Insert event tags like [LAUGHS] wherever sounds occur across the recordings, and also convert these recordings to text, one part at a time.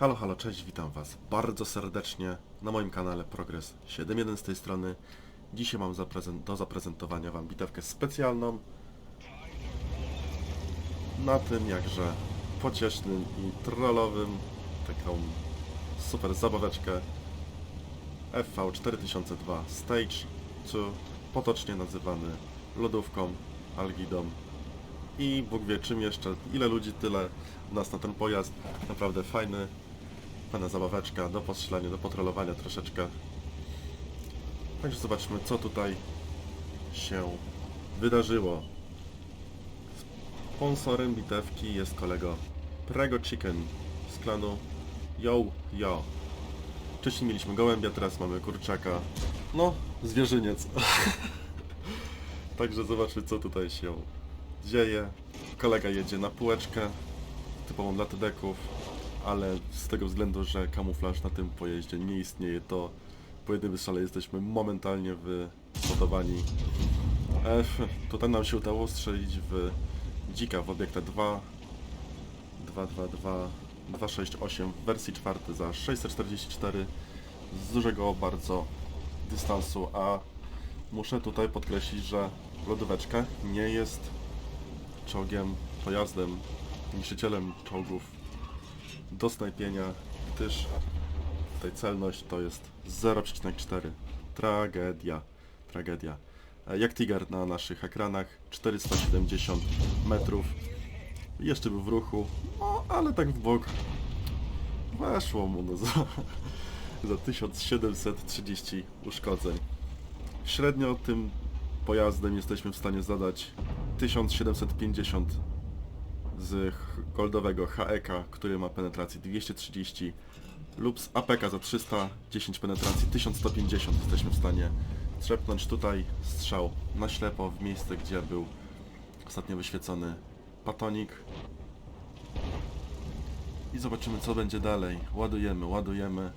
Halo, halo, cześć, witam Was bardzo serdecznie na moim kanale Progress 7.1 z tej strony. Dzisiaj mam zaprezent- do zaprezentowania Wam bitewkę specjalną na tym jakże pociesznym i trollowym taką super zabaweczkę FV4002 Stage, czy potocznie nazywany lodówką, algidą i Bóg wie czym jeszcze, ile ludzi, tyle nas na ten pojazd. Naprawdę fajny, fajna zabaweczka do postrzelania, do potrolowania troszeczkę. Także zobaczmy co tutaj się wydarzyło. Sponsorem bitewki jest kolego Prego Chicken z klanu Yo Yo. Wcześniej mieliśmy gołębia, teraz mamy kurczaka. No, zwierzyniec. [LAUGHS] Także zobaczmy co tutaj się dzieje. Kolega jedzie na półeczkę typową dla tedeków, ale z tego względu, że kamuflaż na tym pojeździe nie istnieje, to po jednym wystrzale jesteśmy momentalnie wyspotowani. E, tutaj nam się udało strzelić w dzika w obiekta 2 222 268 w wersji czwartej za 644 z dużego bardzo dystansu, a muszę tutaj podkreślić, że lodóweczka nie jest czołgiem, pojazdem, niszczycielem czołgów do snajpienia, gdyż tutaj celność to jest 0,4. Tragedia, tragedia. E, Jak Tiger na naszych ekranach, 470 metrów. Jeszcze był w ruchu, no ale tak w bok weszło mu no, [LAUGHS] za, za 1730 uszkodzeń. Średnio tym pojazdem jesteśmy w stanie zadać 1750 z goldowego HEK, który ma penetracji 230 lub z APK za 310 penetracji 1150 jesteśmy w stanie trzepnąć tutaj strzał na ślepo w miejsce, gdzie był ostatnio wyświecony patonik. I zobaczymy co będzie dalej. Ładujemy, ładujemy.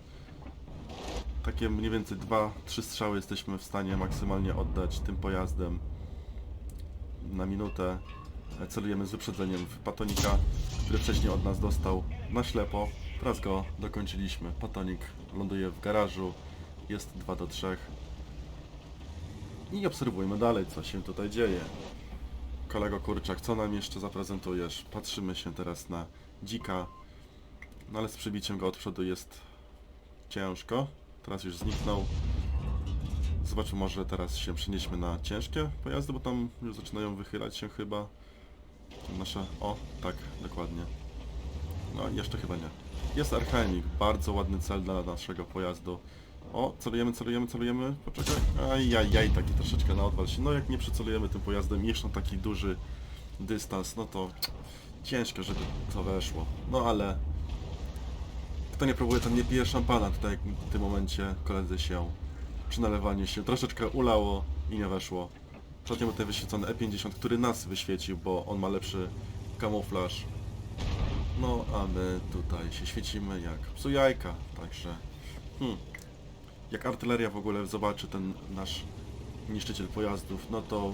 Takie mniej więcej 2-3 strzały jesteśmy w stanie maksymalnie oddać tym pojazdem na minutę. Celujemy z wyprzedzeniem w Patonika, który wcześniej od nas dostał na ślepo. Teraz go dokończyliśmy. Patonik ląduje w garażu. Jest 2 do 3. I obserwujmy dalej, co się tutaj dzieje. Kolego Kurczak, co nam jeszcze zaprezentujesz? Patrzymy się teraz na dzika. No ale z przybiciem go od przodu jest ciężko. Teraz już zniknął. Zobaczmy, może teraz się przenieśmy na ciężkie pojazdy, bo tam już zaczynają wychylać się chyba. Nasze... O, tak, dokładnie. No, jeszcze chyba nie. Jest Archemik, bardzo ładny cel dla naszego pojazdu. O, celujemy, celujemy, celujemy. Poczekaj. Ajajaj, taki troszeczkę na odwal się. No, jak nie przycelujemy tym pojazdem jeszcze na taki duży dystans, no to ciężko, żeby to weszło. No, ale kto nie próbuje, ten nie pije szampana. Tutaj w tym momencie koledzy się przy nalewaniu się troszeczkę ulało i nie weszło. Ostatnio był tutaj wyświecony E50, który nas wyświecił, bo on ma lepszy kamuflaż. No, a my tutaj się świecimy jak psu jajka, także... Hmm. Jak artyleria w ogóle zobaczy ten nasz niszczyciel pojazdów, no to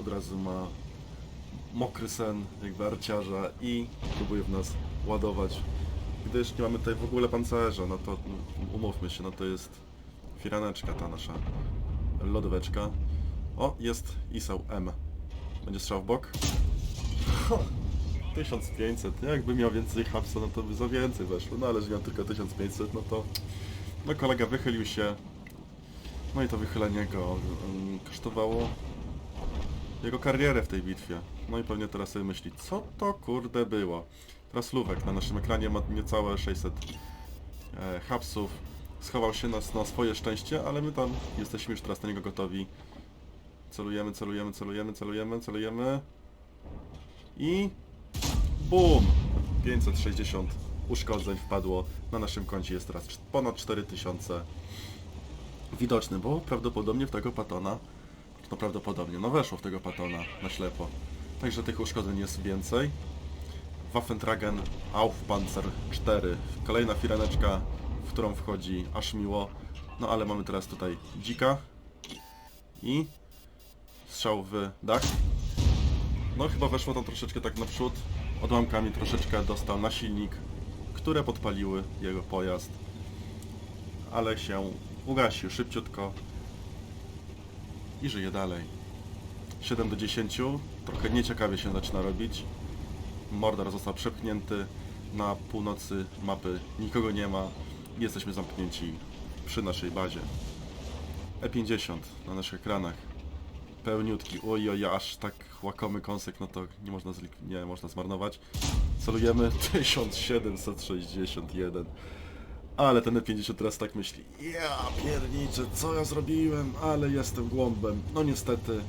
od razu ma mokry sen jakby arciarza i próbuje w nas ładować. Gdyż nie mamy tutaj w ogóle pancerza, no to no, umówmy się, no to jest firaneczka ta nasza lodóweczka. O, jest ISAU M. Będzie strzał w bok. 1500, nie? Jakby miał więcej hapsa, no to by za więcej weszło, no ale że miał tylko 1500, no to... No kolega wychylił się, no i to wychylenie go mm, kosztowało jego karierę w tej bitwie. No i pewnie teraz sobie myśli, co to kurde było. Teraz Luwek na naszym ekranie ma niecałe 600 e, hapsów. Schował się nas na swoje szczęście, ale my tam jesteśmy już teraz na niego gotowi. Celujemy, celujemy, celujemy, celujemy, celujemy. I... BUM! 560 uszkodzeń wpadło. Na naszym koncie jest teraz ponad 4000 widoczny, bo prawdopodobnie w tego patona, no prawdopodobnie, no weszło w tego patona na ślepo. Także tych uszkodzeń jest więcej. Waffentragen Aufpanzer 4. Kolejna firaneczka, w którą wchodzi aż miło. No ale mamy teraz tutaj dzika i strzał w dach. No chyba weszło tam troszeczkę tak naprzód. Odłamkami troszeczkę dostał na silnik, które podpaliły jego pojazd, ale się ugasił szybciutko i żyje dalej. 7 do 10, trochę nieciekawie się zaczyna robić. Mordor został przepchnięty na północy mapy, nikogo nie ma, jesteśmy zamknięci przy naszej bazie. E50 na naszych ekranach. Pełniutki. Oj, oj, aż tak łakomy kąsek, no to nie można, zlik- nie można zmarnować. Celujemy [LAUGHS] 1761. Ale ten E50 teraz tak myśli. Ja pierniczę, co ja zrobiłem, ale jestem głąbem. No niestety,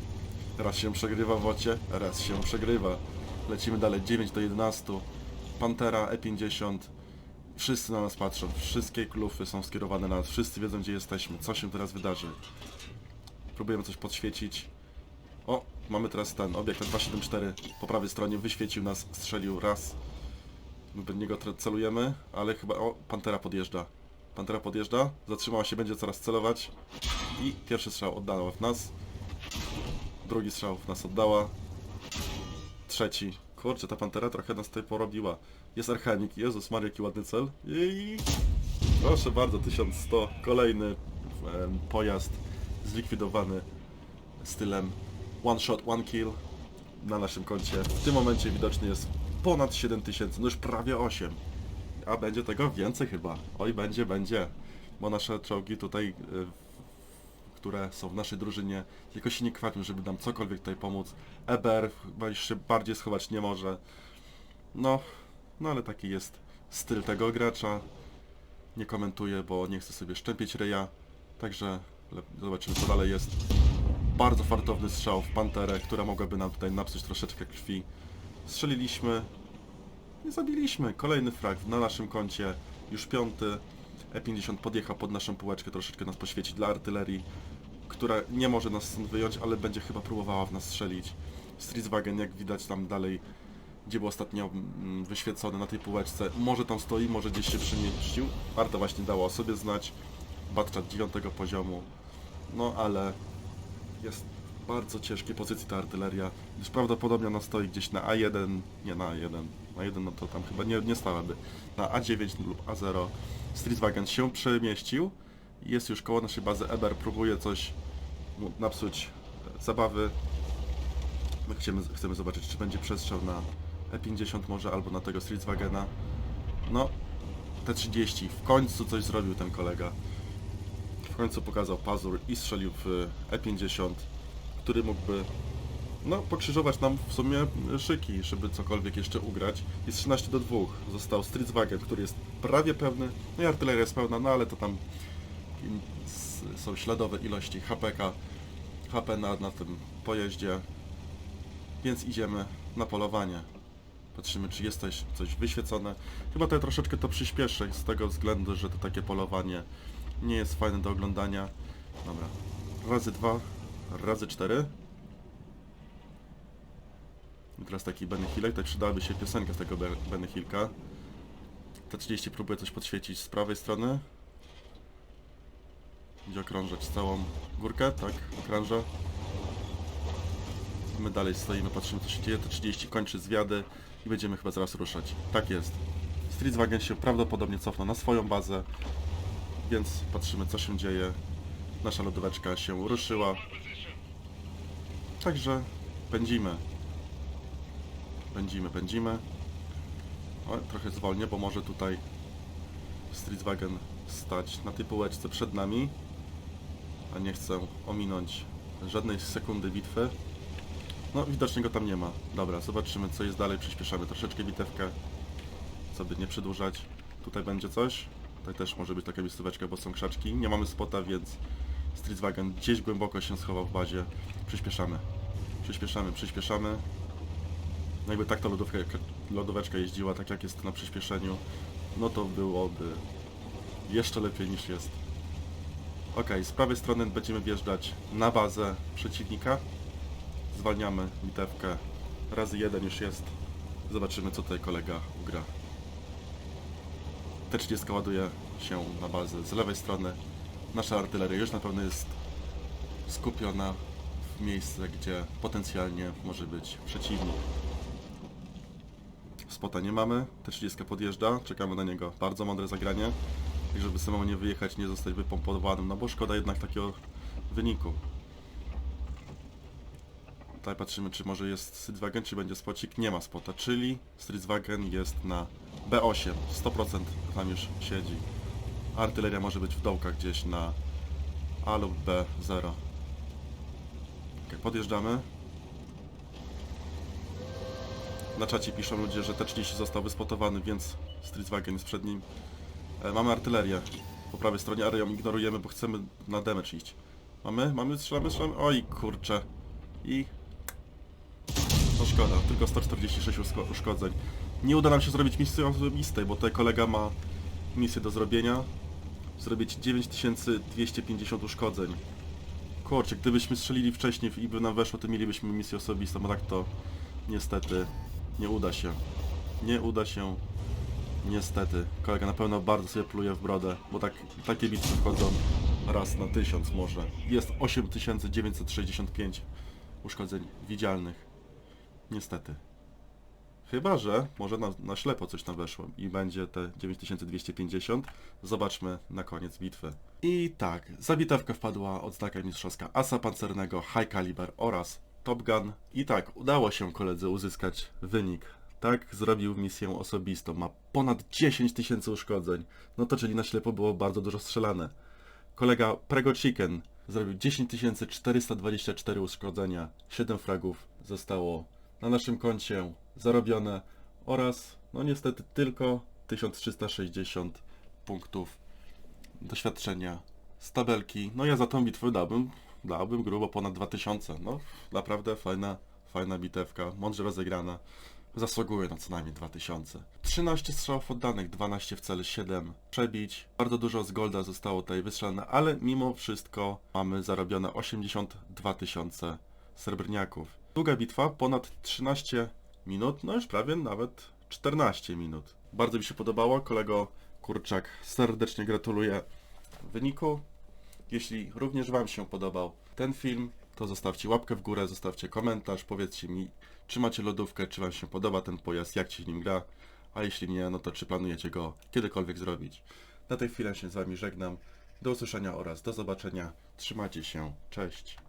raz się przegrywa w ocie, raz się przegrywa. Lecimy dalej, 9 do 11. Pantera, E50. Wszyscy na nas patrzą, wszystkie klufy są skierowane na nas, wszyscy wiedzą gdzie jesteśmy, co się teraz wydarzy. Próbujemy coś podświecić. O, mamy teraz ten obiekt 274 po prawej stronie, wyświecił nas, strzelił raz. My do niego celujemy, ale chyba... O, Pantera podjeżdża. Pantera podjeżdża, zatrzymała się, będzie coraz celować. I pierwszy strzał oddała w nas. Drugi strzał w nas oddała. Trzeci. Kurczę, ta Pantera trochę nas tutaj porobiła. Jest Archanik, Jezus Maria, jaki ładny cel. I... Proszę bardzo, 1100. Kolejny em, pojazd zlikwidowany stylem one shot, one kill na naszym koncie. W tym momencie widoczny jest ponad 7000, no już prawie 8. A będzie tego więcej chyba. Oj, będzie, będzie. Bo nasze czołgi tutaj, y, które są w naszej drużynie, jakoś się nie kwapią, żeby nam cokolwiek tutaj pomóc. EBR chyba już się bardziej schować nie może. No, no ale taki jest styl tego gracza. Nie komentuję, bo nie chcę sobie szczępić ryja. Także zobaczymy co dalej jest. Bardzo fartowny strzał w Panterę, która mogłaby nam tutaj napsuć troszeczkę krwi. Strzeliliśmy i zabiliśmy. Kolejny frag na naszym koncie, już piąty. E50 podjechał pod naszą półeczkę, troszeczkę nas poświecić dla artylerii, która nie może nas stąd wyjąć, ale będzie chyba próbowała w nas strzelić. Streetswagen, jak widać tam dalej, gdzie był ostatnio mm, wyświecony na tej półeczce, może tam stoi, może gdzieś się przemieścił. Arta właśnie dała o sobie znać. Batchat 9 poziomu. No ale jest bardzo ciężkiej pozycji ta artyleria, gdyż prawdopodobnie ona stoi gdzieś na A1, nie na A1, na 1 no to tam chyba nie, nie stałaby, na A9 lub A0. Streetwagen się przemieścił, jest już koło naszej bazy, Eber próbuje coś napsuć e, zabawy. My chcemy, chcemy zobaczyć, czy będzie przestrzał na E50 może, albo na tego Streetwagena. No, T30, w końcu coś zrobił ten kolega. Końcu pokazał pazur i strzelił w E50, który mógłby no, pokrzyżować nam w sumie szyki, żeby cokolwiek jeszcze ugrać. Jest 13 do 2. Został Streetswagen, który jest prawie pełny. No i artyleria jest pełna, no ale to tam są śladowe ilości HPK, HP na, na tym pojeździe. Więc idziemy na polowanie. Patrzymy, czy jest coś, coś wyświecone. Chyba to troszeczkę to przyspieszę z tego względu, że to takie polowanie nie jest fajne do oglądania. Dobra. Razy dwa, razy cztery. I teraz taki Benny Hillek, tak przydałaby się piosenka z tego Be- Benny Hillka. T30 próbuje coś podświecić z prawej strony. Będzie okrążać całą górkę, tak, okrąża. My dalej stoimy, patrzymy co się dzieje. T30 kończy zwiady i będziemy chyba zaraz ruszać. Tak jest. Streetswagen się prawdopodobnie cofnął na swoją bazę, więc patrzymy co się dzieje. Nasza lodóweczka się ruszyła. Także pędzimy. Pędzimy, pędzimy. O, trochę zwolnię, bo może tutaj Streetswagen stać na tej półeczce przed nami. A nie chcę ominąć żadnej sekundy bitwy. No, widocznie go tam nie ma. Dobra, zobaczymy co jest dalej. Przyspieszamy troszeczkę bitewkę, co by nie przedłużać. Tutaj będzie coś. Tutaj też może być taka miejscóweczka, bo są krzaczki. Nie mamy spota, więc Streetswagen gdzieś głęboko się schował w bazie. Przyspieszamy. Przyspieszamy, przyspieszamy. No jakby tak ta lodówka, lodóweczka jeździła, tak jak jest na przyspieszeniu, no to byłoby jeszcze lepiej niż jest. Ok, z prawej strony będziemy wjeżdżać na bazę przeciwnika. Zwalniamy bitewkę. Razy jeden już jest. Zobaczymy co tutaj kolega ugra. T30 ładuje się na bazę z lewej strony. Nasza artyleria już na pewno jest skupiona w miejsce, gdzie potencjalnie może być przeciwnik. Spota nie mamy, T30 podjeżdża, czekamy na niego. Bardzo mądre zagranie, żeby samemu nie wyjechać, nie zostać wypompowanym, no bo szkoda jednak takiego wyniku. Tutaj patrzymy, czy może jest Streetwagen, czy będzie spocik. Nie ma spota, czyli Streetwagen jest na B8. 100% tam już siedzi. Artyleria może być w dołkach gdzieś na A lub B0. Ok, podjeżdżamy. Na czacie piszą ludzie, że T30 został wyspotowany, więc Streetwagen jest przed nim. E, mamy artylerię po prawej stronie, ale ją ignorujemy, bo chcemy na damage iść. Mamy? Mamy? Strzelamy? Strzelamy? Oj, kurczę. I... Szkoda, tylko 146 uszko- uszkodzeń. Nie uda nam się zrobić misji osobistej, bo tutaj kolega ma misję do zrobienia. Zrobić 9250 uszkodzeń. Kurczę, gdybyśmy strzelili wcześniej i by nam weszło, to mielibyśmy misję osobistą, bo tak to niestety nie uda się. Nie uda się Niestety, kolega na pewno bardzo sobie pluje w brodę, bo tak, takie bitwy wchodzą raz na tysiąc może. Jest 8965 uszkodzeń widzialnych. Niestety. Chyba, że może na, na ślepo coś tam weszło i będzie te 9250. Zobaczmy na koniec bitwy. I tak, za bitewkę wpadła odznaka mistrzowska Asa Pancernego, High Caliber oraz Top Gun. I tak, udało się koledze uzyskać wynik. Tak, zrobił misję osobistą. Ma ponad 10 tysięcy uszkodzeń. No to czyli na ślepo było bardzo dużo strzelane. Kolega Prego Chicken zrobił 10 424 uszkodzenia. 7 fragów zostało na naszym koncie zarobione oraz, no niestety, tylko 1360 punktów doświadczenia z tabelki. No ja za tą bitwę dałbym, dałbym grubo ponad 2000. No naprawdę fajna, fajna bitewka, mądrze rozegrana. Zasługuje na co najmniej 2000. 13 strzałów oddanych, 12 w celu, 7 przebić. Bardzo dużo z golda zostało tutaj wystrzelone, ale mimo wszystko mamy zarobione 82 tysiące srebrniaków. Długa bitwa, ponad 13 minut, no już prawie nawet 14 minut. Bardzo mi się podobało, kolego Kurczak, serdecznie gratuluję wyniku. Jeśli również Wam się podobał ten film, to zostawcie łapkę w górę, zostawcie komentarz, powiedzcie mi, czy macie lodówkę, czy Wam się podoba ten pojazd, jak się nim gra, a jeśli nie, no to czy planujecie go kiedykolwiek zrobić. Na tej chwilę się z Wami żegnam. Do usłyszenia oraz do zobaczenia. Trzymajcie się. Cześć.